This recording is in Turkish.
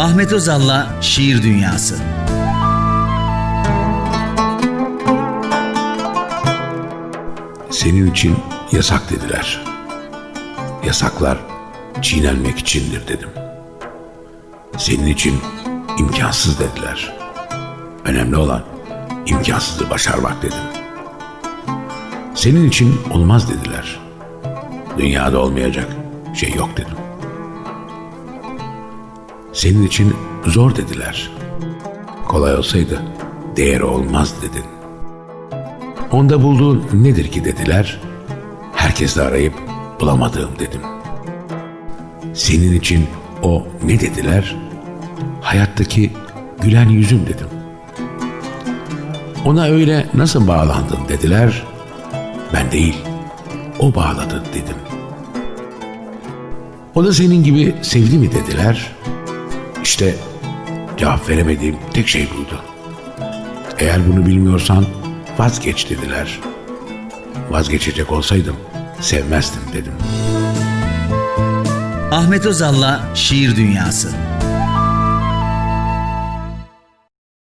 Ahmet Özal'la Şiir Dünyası. Senin için yasak dediler. Yasaklar çiğnenmek içindir dedim. Senin için imkansız dediler. Önemli olan imkansızı başarmak dedim. Senin için olmaz dediler. Dünyada olmayacak şey yok dedim. Senin için zor dediler. Kolay olsaydı değeri olmaz dedin. Onda bulduğun nedir ki dediler. Herkes de arayıp bulamadığım dedim. Senin için o ne dediler? Hayattaki gülen yüzüm dedim. Ona öyle nasıl bağlandın dediler. Ben değil, o bağladı dedim. O da senin gibi sevdi mi dediler. İşte cevap veremediğim tek şey buydu. Eğer bunu bilmiyorsan vazgeç dediler. Vazgeçecek olsaydım sevmezdim dedim. Ahmet Özal'la Şiir Dünyası.